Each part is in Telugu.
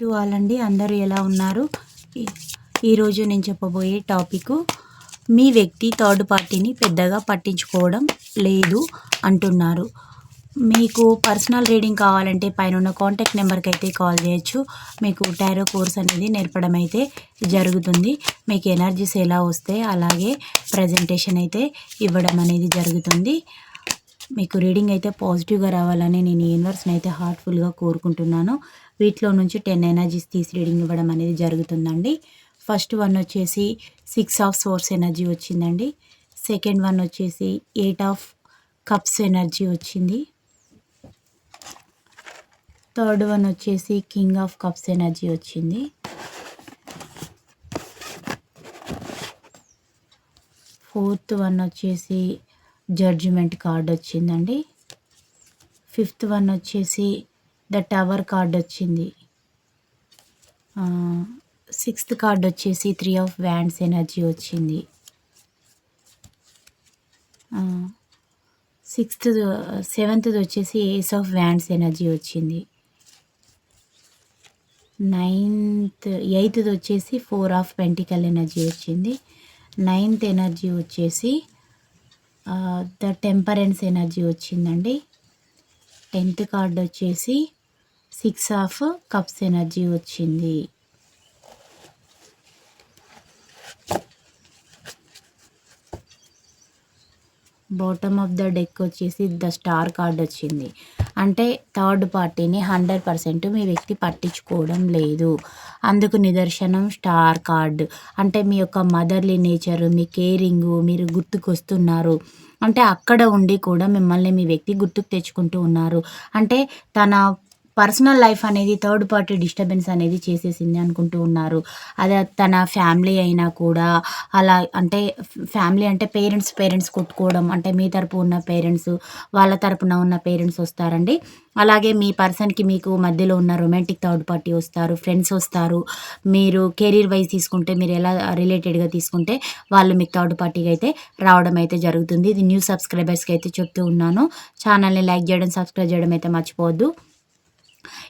టు అండి అందరూ ఎలా ఉన్నారు? ఈరోజు నేను చెప్పబోయే టాపిక్ మీ వ్యక్తి థర్డ్ పార్టీని పెద్దగా పట్టించుకోవడం లేదు అంటున్నారు. మీకు పర్సనల్ రీడింగ్ కావాలంటే పైన ఉన్న కాంటాక్ట్ నెంబర్కి అయితే కాల్ చేయొచ్చు. మీకు టైరో కోర్స్ అనేది నేర్పడం అయితే జరుగుతుంది. మీకు ఎనర్జీస్ ఎలా వస్తే అలాగే ప్రజెంటేషన్ అయితే ఇవ్వడం అనేది జరుగుతుంది. మీకు రీడింగ్ అయితే పాజిటివ్గా రావాలని నేను యూనివర్స్ని అయితే హార్ట్ఫుల్గా కోరుకుంటున్నాను. వీటిలో నుంచి టెన్ ఎనర్జీస్ తీసి రీడింగ్ ఇవ్వడం అనేది జరుగుతుందండి. ఫస్ట్ వన్ వచ్చేసి సిక్స్ ఆఫ్ సోర్స్ ఎనర్జీ వచ్చిందండి. సెకండ్ వన్ వచ్చేసి ఎయిట్ ఆఫ్ కప్స్ ఎనర్జీ వచ్చింది. థర్డ్ వన్ వచ్చేసి కింగ్ ఆఫ్ కప్స్ ఎనర్జీ వచ్చింది. ఫోర్త్ వన్ వచ్చేసి జడ్జిమెంట్ కార్డ్ వచ్చిందండి. ఫిఫ్త్ వన్ వచ్చేసి ద టవర్ కార్డ్ వచ్చింది. సిక్స్త్ కార్డ్ వచ్చేసి త్రీ ఆఫ్ వ్యాండ్స్ ఎనర్జీ వచ్చింది. సిక్స్త్ సెవెంత్ది వచ్చేసి ఏస్ ఆఫ్ వ్యాండ్స్ ఎనర్జీ వచ్చింది. నైన్త్ ఎయిత్ది వచ్చేసి ఫోర్ ఆఫ్ పెంటికల్ ఎనర్జీ వచ్చింది. నైన్త్ ఎనర్జీ వచ్చేసి ద టెంపరెన్స్ ఎనర్జీ వచ్చిందండి. టెన్త్ కార్డ్ వచ్చేసి సిక్స్ ఆఫ్ కప్స్ ఎనర్జీ వచ్చింది. బాటమ్ ఆఫ్ ద డెక్ వచ్చేసి ద స్టార్ కార్డ్ వచ్చింది. అంటే థర్డ్ పార్టీని హండ్రెడ్ పర్సెంట్ మీ వ్యక్తి పట్టించుకోవడం లేదు. అందుకు నిదర్శనం స్టార్ కార్డ్. అంటే మీ యొక్క మదర్లీ నేచరు మీ కేరింగు మీరు గుర్తుకొస్తున్నారు. అంటే అక్కడ ఉండి కూడా మిమ్మల్ని మీ వ్యక్తి గుర్తుకు తెచ్చుకుంటూ ఉన్నారు. అంటే తన పర్సనల్ లైఫ్ అనేది థర్డ్ పార్టీ డిస్టర్బెన్స్ అనేది చేసేసింది అనుకుంటూ ఉన్నారు. అదే తన ఫ్యామిలీ అయినా కూడా అలా అంటే ఫ్యామిలీ అంటే పేరెంట్స్ పేరెంట్స్ కొట్టుకోవడం అంటే మీ తరపు ఉన్న పేరెంట్స్ వాళ్ళ తరపున ఉన్న పేరెంట్స్ వస్తారండి. అలాగే మీ పర్సన్కి మీకు మధ్యలో ఉన్న రొమాంటిక్ థర్డ్ పార్టీ వస్తారు ఫ్రెండ్స్ వస్తారు. మీరు కెరీర్ వైజ్ తీసుకుంటే మీరు ఎలా రిలేటెడ్గా తీసుకుంటే వాళ్ళు మీకు థర్డ్ పార్టీకి అయితే రావడం అయితే జరుగుతుంది. ఇది న్యూ సబ్స్క్రైబర్స్కి అయితే చెప్తూ ఉన్నాను. ఛానల్ని లైక్ చేయడం సబ్స్క్రైబ్ చేయడం అయితే మర్చిపోవద్దు.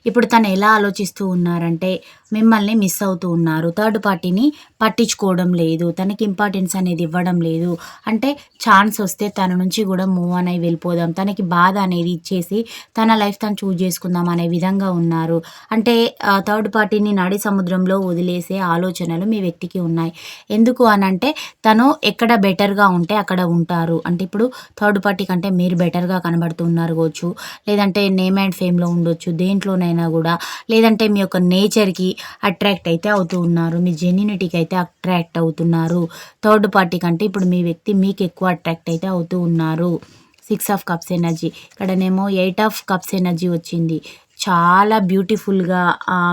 ఇప్పుడు తను ఎలా ఆలోచిస్తూ ఉన్నారంటే మిమ్మల్ని మిస్ అవుతూ ఉన్నారు. థర్డ్ పార్టీని పట్టించుకోవడం లేదు తనకి ఇంపార్టెన్స్ అనేది ఇవ్వడం లేదు. అంటే ఛాన్స్ వస్తే తన నుంచి కూడా మూవ్ అని వెళ్ళిపోదాం తనకి బాధ అనేది ఇచ్చేసి తన లైఫ్ తను చూజ్ చేసుకుందాం అనే విధంగా ఉన్నారు. అంటే థర్డ్ పార్టీని నడి సముద్రంలో వదిలేసే ఆలోచనలు మీ వ్యక్తికి ఉన్నాయి. ఎందుకు అని అంటే తను ఎక్కడ బెటర్గా ఉంటే అక్కడ ఉంటారు. అంటే ఇప్పుడు థర్డ్ పార్టీ కంటే మీరు బెటర్గా కనబడుతున్నారు కావచ్చు లేదంటే నేమ్ అండ్ ఫేమ్లో ఉండొచ్చు దేంట్లోనైనా కూడా లేదంటే మీ యొక్క నేచర్కి అట్రాక్ట్ అయితే అవుతూ ఉన్నారు మీ జెన్యునిటీకి అయితే అట్రాక్ట్ అవుతున్నారు. థర్డ్ పార్టీ కంటే ఇప్పుడు మీ వ్యక్తి మీకు ఎక్కువ అట్రాక్ట్ అయితే అవుతూ ఉన్నారు. సిక్స్ ఆఫ్ కప్స్ ఎనర్జీ ఇక్కడనేమో ఎయిట్ ఆఫ్ కప్స్ ఎనర్జీ వచ్చింది. చాలా బ్యూటిఫుల్గా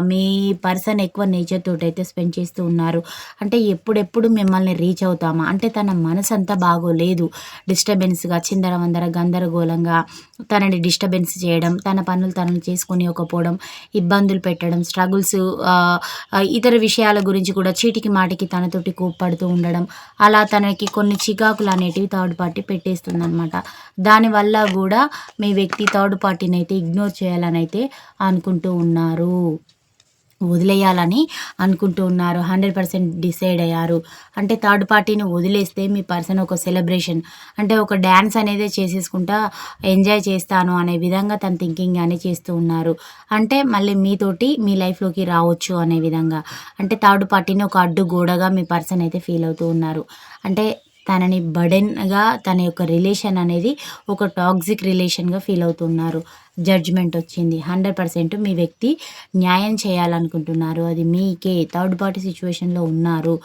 మీ పర్సన్ ఎక్కువ నేచర్ తోటి అయితే స్పెండ్ చేస్తూ ఉన్నారు. అంటే ఎప్పుడెప్పుడు మిమ్మల్ని రీచ్ అవుతామా? అంటే తన మనసు అంతా బాగోలేదు డిస్టర్బెన్స్గా చిందరవందర గందరగోళంగా తనని డిస్టర్బెన్స్ చేయడం తన పనులు తనను చేసుకుని ఒకపోవడం ఇబ్బందులు పెట్టడం స్ట్రగుల్స్ ఇతర విషయాల గురించి కూడా చీటికి మాటికి తనతోటి కోప్పడుతూ ఉండడం అలా తనకి కొన్ని చికాకులు అనేటివి థర్డ్ పార్టీ పెట్టేస్తుంది అనమాట దానివల్ల కూడా మీ వ్యక్తి థర్డ్ పార్టీని అయితే ఇగ్నోర్ చేయాలని అయితే అనుకుంటూ ఉన్నారు. వదిలేయాలని అనుకుంటూ ఉన్నారు. హండ్రెడ్ పర్సెంట్ డిసైడ్ అయ్యారు. అంటే థర్డ్ పార్టీని వదిలేస్తే మీ పర్సన్ ఒక సెలబ్రేషన్ అంటే ఒక డ్యాన్స్ అనేది చేసేసుకుంటా ఎంజాయ్ చేస్తాను అనే విధంగా తన థింకింగ్ అని చేస్తూ ఉన్నారు. అంటే మళ్ళీ మీతోటి మీ లైఫ్లోకి రావచ్చు అనే విధంగా. అంటే థర్డ్ పార్టీని ఒక అడ్డు గోడగా మీ పర్సన్ అయితే ఫీల్ అవుతూ ఉన్నారు. అంటే తనని బడెన్గా తన యొక్క రిలేషన్ అనేది ఒక టాక్సిక్ రిలేషన్గా ఫీల్ అవుతున్నారు జడ్జ్మెంట్ వచ్చింది. హండ్రెడ్ పర్సెంట్ మీ వ్యక్తి న్యాయం చేయాలనుకుంటున్నారు. అది మీకే థర్డ్ పార్టీ సిచ్యువేషన్లో ఉన్నారు.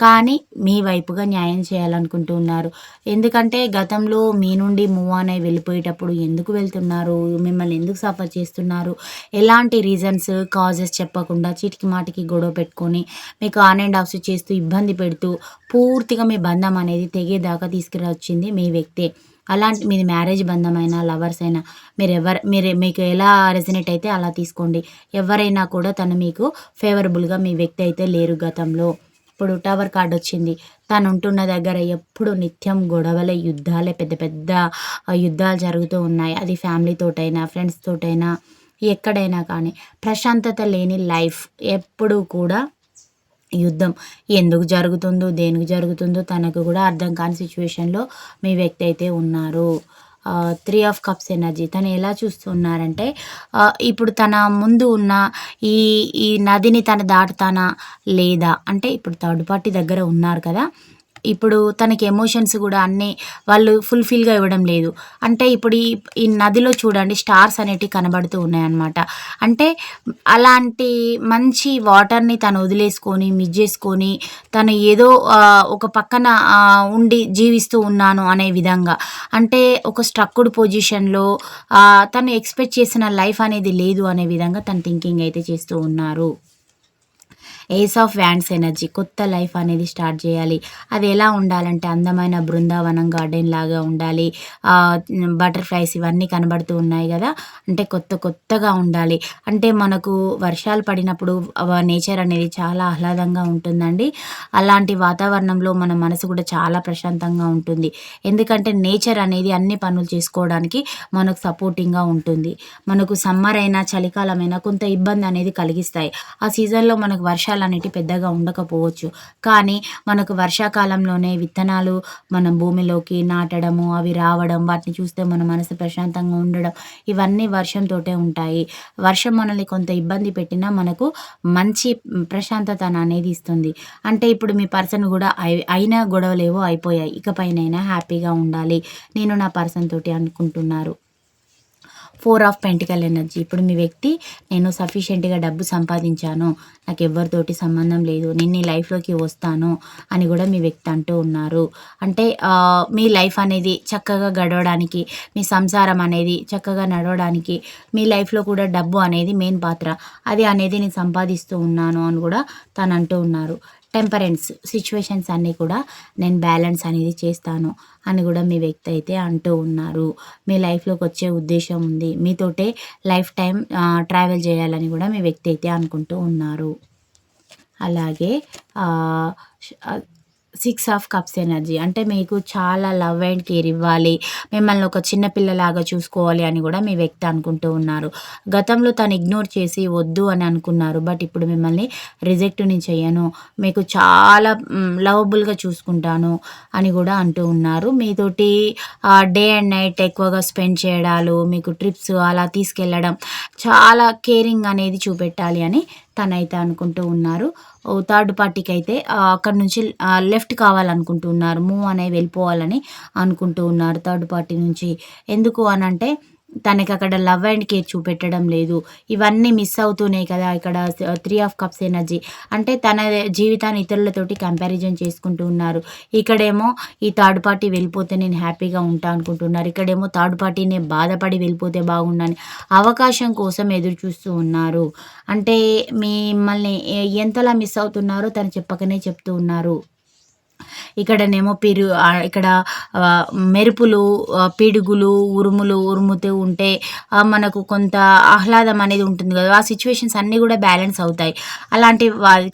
కానీ మీ వైపుగా న్యాయం చేయాలనుకుంటూ ఉన్నారు ఎందుకంటే గతంలో మీ నుండి మూవ్ ఆన్ అయి వెళ్ళిపోయేటప్పుడు ఎందుకు వెళ్తున్నారు? మిమ్మల్ని ఎందుకు సఫర్ చేస్తున్నారు? ఎలాంటి రీజన్స్ కాజెస్ చెప్పకుండా చీటికి మాటికి గొడవ పెట్టుకొని మీకు ఆన్ అండ్ ఆఫ్స్ చేస్తూ ఇబ్బంది పెడుతూ పూర్తిగా మీ బంధం అనేది తెగేదాకా తీసుకురావచ్చింది మీ వ్యక్తే. అలాంటి మీది మ్యారేజ్ బంధమైనా లవర్స్ అయినా మీరు ఎవరు మీరు మీకు ఎలా రెసినేట్ అయితే అలా తీసుకోండి. ఎవరైనా కూడా తను మీకు ఫేవరబుల్గా మీ వ్యక్తి అయితే లేరు గతంలో. ఇప్పుడు టవర్ కార్డ్ వచ్చింది. తను ఉంటున్న దగ్గర ఎప్పుడు నిత్యం గొడవలే యుద్ధాలే పెద్ద పెద్ద యుద్ధాలు జరుగుతూ ఉన్నాయి. అది ఫ్యామిలీతోటైనా ఫ్రెండ్స్ తోటైనా ఎక్కడైనా కానీ ప్రశాంతత లేని లైఫ్ ఎప్పుడూ కూడా యుద్ధం. ఎందుకు జరుగుతుందో దేనికి జరుగుతుందో తనకు కూడా అర్థం కాని సిచ్యువేషన్లో మీ వ్యక్తి అయితే ఉన్నారు. త్రీ ఆఫ్ కప్స్ ఎనర్జీ తను ఎలా చూస్తున్నారంటే ఇప్పుడు తన ముందు ఉన్న ఈ ఈ నదిని తను దాటుతానా లేదా? అంటే ఇప్పుడు థర్డ్ పార్టీ దగ్గర ఉన్నారు కదా ఇప్పుడు తనకి ఎమోషన్స్ కూడా అన్నీ వాళ్ళు ఫుల్ఫిల్గా ఇవ్వడం లేదు. అంటే ఇప్పుడు ఈ ఈ నదిలో చూడండి స్టార్స్ అనేటివి కనబడుతూ ఉన్నాయన్నమాట. అంటే అలాంటి మంచి వాటర్ని తను వదిలేసుకొని మిస్ చేసుకొని తను ఏదో ఒక పక్కన ఉండి జీవిస్తూ ఉన్నాను అనే విధంగా. అంటే ఒక స్ట్రక్డ్ పొజిషన్లో తను ఎక్స్పెక్ట్ చేసిన లైఫ్ అనేది లేదు అనే విధంగా తను థింకింగ్ అయితే చేస్తూ ఉన్నారు. ఏస్ ఆఫ్ వ్యాండ్స్ ఎనర్జీ కొత్త లైఫ్ అనేది స్టార్ట్ చేయాలి. అది ఎలా ఉండాలంటే అందమైన బృందావనం గార్డెన్ లాగా ఉండాలి. బటర్ఫ్లైస్ ఇవన్నీ కనబడుతూ ఉన్నాయి కదా. అంటే కొత్త కొత్తగా ఉండాలి. అంటే మనకు వర్షాలు పడినప్పుడు నేచర్ అనేది చాలా ఆహ్లాదంగా ఉంటుందండి. అలాంటి వాతావరణంలో మన మనసు కూడా చాలా ప్రశాంతంగా ఉంటుంది. ఎందుకంటే నేచర్ అనేది అన్ని పనులు చేసుకోవడానికి మనకు సపోర్టింగ్గా ఉంటుంది. మనకు సమ్మర్ అయినా చలికాలమైనా కొంత ఇబ్బంది అనేది కలిగిస్తాయి. ఆ సీజన్లో మనకు వర్షాలు వర్షాలు అనేవి పెద్దగా ఉండకపోవచ్చు. కానీ మనకు వర్షాకాలంలోనే విత్తనాలు మనం భూమిలోకి నాటడము అవి రావడం వాటిని చూస్తే మన మనసు ప్రశాంతంగా ఉండడం ఇవన్నీ వర్షంతోటే ఉంటాయి. వర్షం మనల్ని కొంత ఇబ్బంది పెట్టినా మనకు మంచి ప్రశాంతత అనేది ఇస్తుంది. అంటే ఇప్పుడు మీ పర్సన్ కూడా అయినా గొడవలేవో అయిపోయాయి. ఇకపైనైనా హ్యాపీగా ఉండాలి. నేను నా పర్సన్ తోటి అనుకుంటున్నారు. Four of pentacle energy. ఇప్పుడు మీ వ్యక్తి నేను సఫిషియెంట్గా డబ్బు సంపాదించాను నాకు ఎవరితోటి సంబంధం లేదు నేను నీ లైఫ్లోకి వస్తాను అని కూడా మీ వ్యక్తి అంటూ ఉన్నారు. అంటే మీ లైఫ్ అనేది చక్కగా గడవడానికి మీ సంసారం అనేది చక్కగా నడవడానికి మీ లైఫ్లో కూడా డబ్బు అనేది మెయిన్ పాత్ర. అది అనేది నేను సంపాదిస్తూ ఉన్నాను అని కూడా తను అంటూ ఉన్నారు. టెంపరెన్స్ సిచ్యువేషన్స్ అన్నీ కూడా నేను బ్యాలెన్స్ అనేది చేస్తాను అని కూడా మీ వ్యక్తి అయితే అంటూ ఉన్నారు. మీ లైఫ్లోకి వచ్చే ఉద్దేశం ఉంది. మీతోటే లైఫ్ టైం ట్రావెల్ చేయాలని కూడా మీ వ్యక్తి అయితే అనుకుంటూ ఉన్నారు. అలాగే సిక్స్ ఆఫ్ కప్స్ ఎనర్జీ. అంటే మీకు చాలా లవ్ అండ్ కేర్ ఇవ్వాలి. మిమ్మల్ని ఒక చిన్న పిల్లలాగా చూసుకోవాలి అని కూడా మీ వ్యక్తి అనుకుంటూ ఉన్నారు. గతంలో తను ఇగ్నోర్ చేసి వద్దు అని అనుకున్నారు. బట్ ఇప్పుడు మిమ్మల్ని రిజెక్ట్ నేను చేయను. మీకు చాలా లవబుల్గా చూసుకుంటాను అని కూడా అంటూ ఉన్నారు. మీతోటి డే అండ్ నైట్ ఎక్కువగా స్పెండ్ చేయడాలు మీకు ట్రిప్స్ అలా తీసుకెళ్ళడం చాలా కేరింగ్ అనేది చూపెట్టాలి అని తనైతే అనుకుంటూ ఉన్నారు. థర్డ్ పార్టీకి అయితే అక్కడ నుంచి లెఫ్ట్ కావాలనుకుంటున్నారు మూవ్ అనేవి వెళ్ళిపోవాలని అనుకుంటూ ఉన్నారు థర్డ్ పార్టీ నుంచి. ఎందుకు అని అంటే తనకి అక్కడ లవ్ అండ్ కేర్ చూపెట్టడం లేదు. ఇవన్నీ మిస్ అవుతున్నాయి కదా ఇక్కడ త్రీ ఆఫ్ కప్స్ ఎనర్జీ. అంటే తన జీవితాన్ని ఇతరులతోటి కంపారిజన్ చేసుకుంటూ ఉన్నారు. ఇక్కడేమో ఈ థర్డ్ పార్టీ వెళ్ళిపోతే నేను హ్యాపీగా ఉంటా అనుకుంటున్నారు. ఇక్కడేమో థర్డ్ పార్టీనే బాధపడి వెళ్ళిపోతే బాగుండని అవకాశం కోసం ఎదురు చూస్తూ ఉన్నారు. అంటే మిమ్మల్ని ఎంతలా మిస్ అవుతున్నారో తను చెప్పకనే చెప్తూ ఉన్నారు. ఇక్కడనేమో పిరు ఇక్కడ మెరుపులు పిడుగులు ఉరుములు ఉరుముతూ ఉంటే మనకు కొంత ఆహ్లాదం అనేది ఉంటుంది కదా. ఆ సిచ్యువేషన్స్ అన్నీ కూడా బ్యాలెన్స్ అవుతాయి. అలాంటి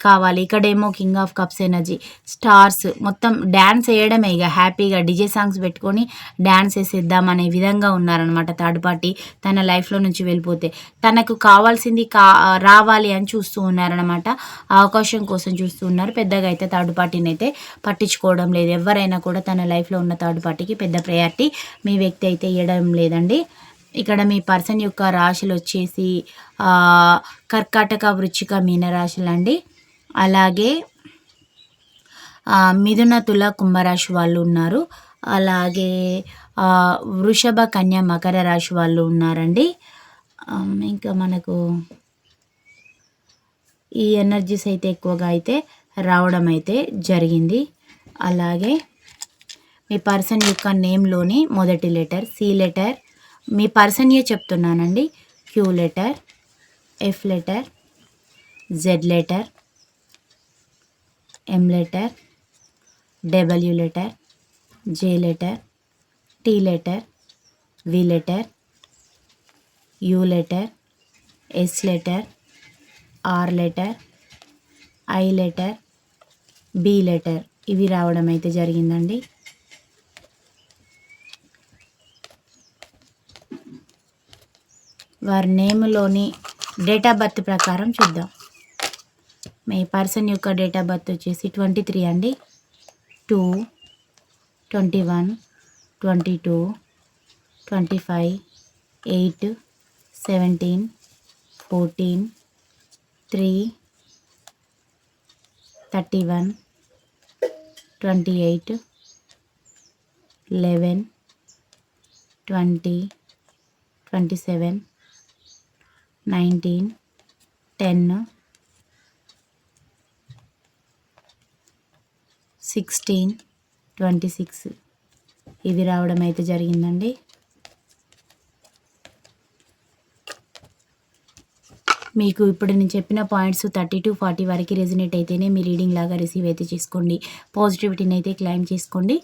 కావాలి. ఇక్కడేమో king of cups energy stars మొత్తం డ్యాన్స్ వేయడమే ఇక. హ్యాపీగా డిజే సాంగ్స్ పెట్టుకొని డ్యాన్స్ వేసేద్దాం అనే విధంగా ఉన్నారనమాట థర్డ్ పార్టీ తన లైఫ్లో నుంచి వెళ్ళిపోతే. తనకు కావాల్సింది కా రావాలి అని చూస్తూ ఉన్నారనమాట అవకాశం కోసం చూస్తూ ఉన్నారు. పెద్దగా అయితే థర్డ్ పార్టీని అయితే తీసుకోవడం లేదు. ఎవరైనా కూడా తన లైఫ్లో ఉన్న థర్డ్ పార్టీకి పెద్ద ప్రయారిటీ మీ వ్యక్తి అయితే ఇవ్వడం లేదండి. ఇక్కడ మీ పర్సన్ యొక్క రాశులు వచ్చేసి కర్కాటక వృచ్చిక మీనరాశులు అండి అలాగే మిథున తుల కుంభరాశి వాళ్ళు ఉన్నారు. అలాగే వృషభ కన్య మకర రాశి వాళ్ళు ఉన్నారండి. ఇంకా మనకు ఈ ఎనర్జీస్ అయితే ఎక్కువగా అయితే రావడం అయితే జరిగింది. అలాగే మీ పర్సన్ యొక్క నేమ్లోని మొదటి లెటర్ సి లెటర్. మీ పర్సన్యే చెప్తున్నానండి? Q letter F letter Z letter M letter W letter J letter T letter V letter U letter S letter R letter I letter B letter. ఇవి రావడం అయితే జరిగిందండి. వారి నేమ్లోని డేట్ ఆఫ్ బర్త్ ప్రకారం చూద్దాం. మీ పర్సన్ యొక్క డేట్ ఆఫ్ బర్త్ వచ్చేసి ట్వంటీ త్రీ అండి. Two twenty one twenty two twenty five eight seventeen fourteen three thirty one twenty eight eleven twenty twenty seven nineteen ten sixteen twenty six. ఇది రావడం అయితే జరిగిందండి. మీకు ఇప్పుడు నేను చెప్పిన పాయింట్స్ థర్టీ టు ఫార్టీ వరకు రెజినేట్ అయితేనే మీ రీడింగ్ లాగా రిసీవ్ అయితే చేసుకోండి. పాజిటివిటీని అయితే క్లైమ్ చేసుకోండి.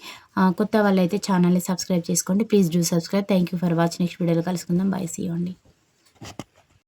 కొత్త వాళ్ళు అయితే ఛానల్ని సబ్స్క్రైబ్ చేసుకోండి. Please do subscribe thank you for watch next వీడియోలో కలుసుకుందాం. బాయ్ సీ అండి.